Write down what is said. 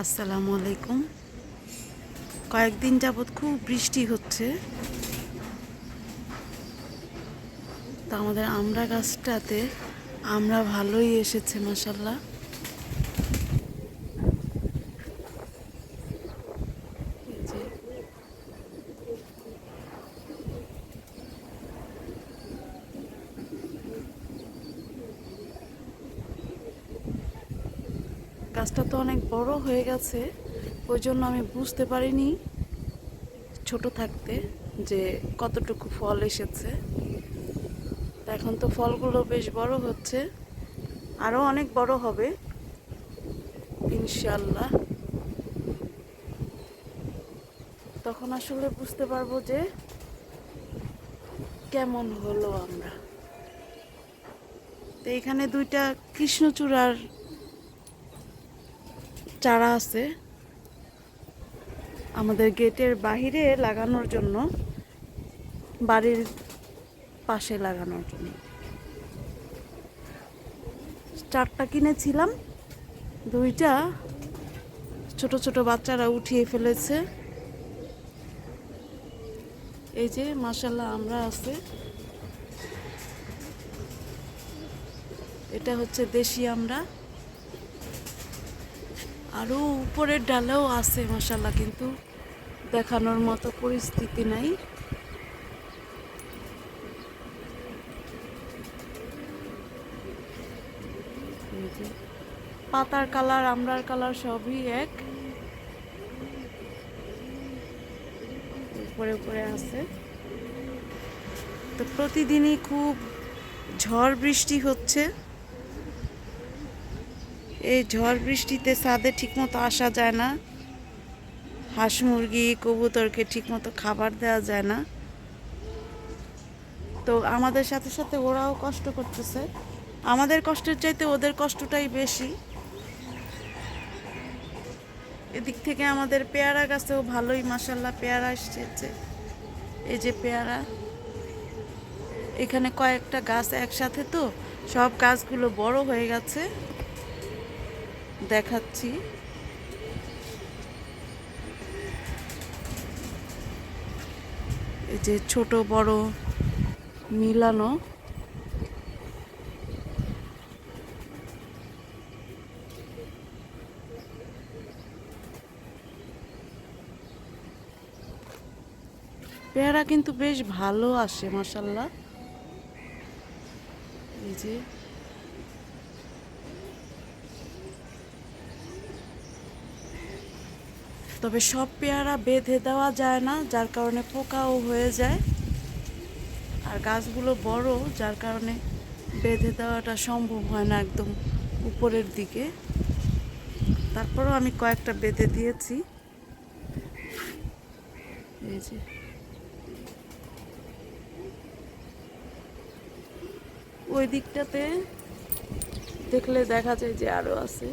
আসসালামু আলাইকুম। কয়েকদিন যাবৎ খুব বৃষ্টি হচ্ছে। তা আমাদের আমরা গাছটাতে আমরা ভালোই এসেছে মাসাল্লাহ এই যে গাছটা তো অনেক বড় হয়ে গেছে। ওই জন্য আমি বুঝতে পারিনি ছোট থাকতে যে কতটুকু ফল এসেছে। এখন তো ফলগুলো বেশ বড় হচ্ছে। আরও অনেক বড় হবে ইনশাল্লাহ তখন আসলে বুঝতে পারব যে কেমন হলো আমরা। তো এখানে দুইটা কৃষ্ণচূড়ার চারা আছে। আমাদের গেটের বাহিরে লাগানোর জন্য, বাড়ির পাশে লাগানোর জন্য। চারটা কিনেছিলাম, দুইটা ছোট ছোট বাচ্চারা উঠিয়ে ফেলেছে। এই যে মাসাল্লাহ আমরা আছে। এটা হচ্ছে দেশি আমরা। আরও উপরের ডালেও আছে মশালা কিন্তু দেখানোর মতো পরিস্থিতি নাই। পাতার কালার, আমরার কালার সবই এক। উপরে উপরে আছে। তো প্রতিদিনই খুব ঝড় বৃষ্টি হচ্ছে। এই ঝড় বৃষ্টিতে ছাদে ঠিকমতো আসা যায় না। হাঁস মুরগি, কবুতরকে ঠিকমতো খাবার দেওয়া যায় না। তো আমাদের সাথে সাথে ওরাও কষ্ট করতেছে। আমাদের কষ্টের চাইতে ওদের কষ্টটাই বেশি। এদিক থেকে আমাদের পেয়ারা গাছেও ভালোই মাসাল্লাহ পেয়ারা এসেছে এই যে পেয়ারা। এখানে কয়েকটা গাছ একসাথে তো, সব গাছগুলো বড় হয়ে গেছে। দেখাচ্ছি। এই যে ছোট বড় মিলানো। পেয়ারা কিন্তু বেশ ভালো আসে মাসাল্লাহ এই যে তবে সব পেয়ারা বেঁধে দেওয়া যায় না, যার কারণে পোকাও হয়ে যায়। আর গাছগুলো বড়, যার কারণে বেঁধে দেওয়াটা সম্ভব হয় না একদম উপরের দিকে। তারপরেও আমি কয়েকটা বেঁধে দিয়েছি। এই যে। ওই দিকটাতে দেখলে দেখা যায় যে আরও আছে।